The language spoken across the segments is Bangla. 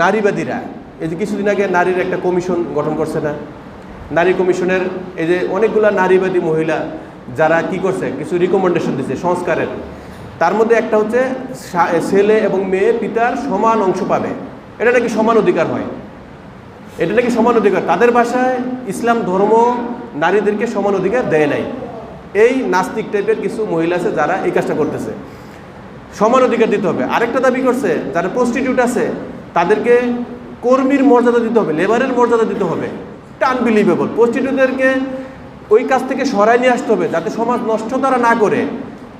নারীবাদীরা, এই যে কিছুদিন আগে নারীর একটা কমিশন গঠন করছে না, নারী কমিশনের এই যে অনেকগুলা নারীবাদী মহিলা যারা কি করছে, কিছু রিকমেন্ডেশন দিচ্ছে সংস্কারের, তার মধ্যে একটা হচ্ছে ছেলে এবং মেয়ে পিতার সমান অংশ পাবে, এটা নাকি সমান অধিকার হয়? এটা নাকি সমান অধিকার? তাদের ভাষায় ইসলাম ধর্ম নারীদেরকে সমান অধিকার দেয় নাই। এই নাস্তিক টাইপের কিছু মহিলা আছে যারা এই কাজটা করতেছে। সমান অধিকার দিতে হবে। আরেকটা দাবি করছে, যারা প্রস্টিটিউট আছে তাদেরকে কর্মীর মর্যাদা দিতে হবে লেবারের মর্যাদা দিতে হবে। এটা আনবিলিভেবল প্রস্টিটিউটদেরকে ওই কাজ থেকে সরাই নিয়ে আসতে হবে, যাতে সমাজ নষ্ট তারা না করে।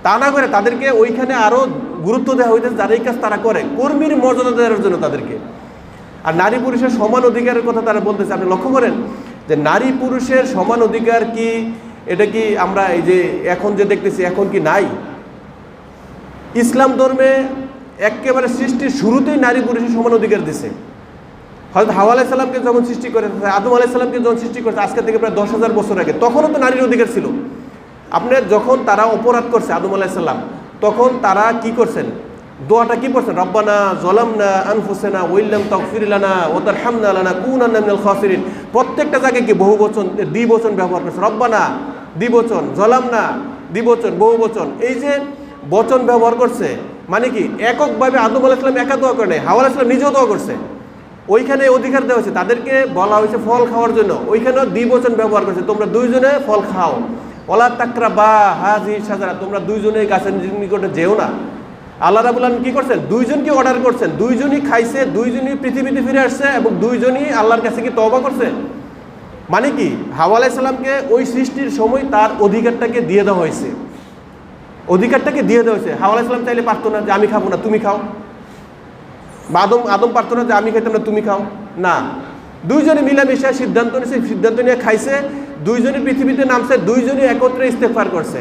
তা না করে তাদেরকে ওইখানে আরও গুরুত্ব দেওয়া হইতেছে যারা এই কাজ তারা করে। কর্মীর মর্যাদা দেওয়ার জন্য তাদেরকে। আর নারী পুরুষের সমান অধিকারের কথা তারা বলতেছে, আপনি লক্ষ্য করেন যে নারী পুরুষের সমান অধিকার কি, এটা কি আমরা এই যে এখন যে দেখতেছি, এখন কি নাই? ইসলাম ধর্মে একেবারে সৃষ্টির শুরুতেই নারী পুরুষের সমান অধিকার দিছে। হয়তো হাওয়া আলাইসাল্লামকে যখন সৃষ্টি করে, আদম আলাইসাল্লামকে যখন সৃষ্টি করেছে, আজকে থেকে প্রায় দশ হাজার বছর আগে, তখনও তো নারীর অধিকার ছিল। আপনার যখন তারা অপরাধ করছে আদম আলাইসাল্লাম তখন তারা কি করছেন? দোয়াটা কি করছেন? রব্বানা জলামনা আনফুসেনা ওইল্লাম তকফিরিলানা ওতার হামনা আলানা কুন আন্নামিনাল খাসিরিন। প্রত্যেকটা জায়গায় কি বহু বচন, দ্বিবচন ব্যবহার করছে। রব্বানা, দ্বিবচন, জলামনা, দ্বিবচন বহু বচন এই যে বচন ব্যবহার করছে মানে কি, এককভাবে আদম আলাইসাল্লাম একা দোয়া করে নাই হাওয়া আলাইসাল্লাম নিজেও দোয়া করছে। ওইখানে অধিকার দেওয়া হয়েছে, তাদেরকে বলা হয়েছে ফল খাওয়ার জন্য। ওইখানেও দ্বিবচন ব্যবহার করছে, তোমরা দুইজনে ফল খাও। ওলা তাকরা বা হাজি সাজারা তোমরা দুইজনে গাছের নিকটে যেও না। আল্লাহ রাবুল আলম কি করছেন? দুইজনকে অর্ডার করছেন। দুইজনই খাইছে, দুইজনই পৃথিবীতে ফিরে আসছে এবং দুইজনই আল্লাহর কাছে কি তবা করছে? মানে কি হাওয়া আলাইসাল্লামকে ওই সৃষ্টির সময় তার অধিকারটাকে দিয়ে দেওয়া হয়েছে। অধিকারটাকে দিয়ে দেওয়া হয়েছে। হাওয়া ইসলাম চাইলে পারতো না যে আমি খাব না, তুমি খাও। বা আদম আদম পারতো না যে আমি খাইতাম না, তুমি খাও। না। দুইজনে মিলামিশা সিদ্ধান্ত নিয়েছে সিদ্ধান্ত নিয়ে খাইছে। দুইজনই পৃথিবীতে নামছে দুইজনই একত্রে ইস্তেফার করছে।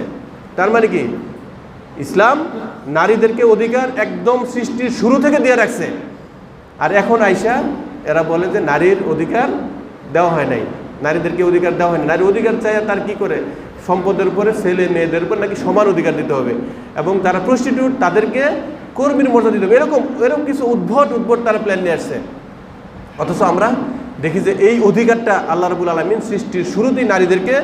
তার মানে কি? ইসলাম নারীদেরকে অধিকার একদম সৃষ্টির শুরু থেকে দিয়ে রাখছে। আর এখন আইসা এরা বলে যে নারীর অধিকার দেওয়া হয় নাই। নারীদেরকে অধিকার দেওয়া হয় নারী অধিকার চাই তার কি করে? সম্পদের উপরে, ছেলে মেয়েদের উপর নাকি সমান অধিকার দিতে হবে। এবং তারা প্রস্টিটিউট তাদেরকে কর্মীর মর্যাদা দিতে হবে। এরকম এরকম কিছু উদ্ভট উদ্ভট তারা প্ল্যান নিয়ে আসছে। অথচ আমরা দেখি যে এই অধিকারটা আল্লাহ রবুল আলমিন সৃষ্টির শুরুতেই নারীদেরকে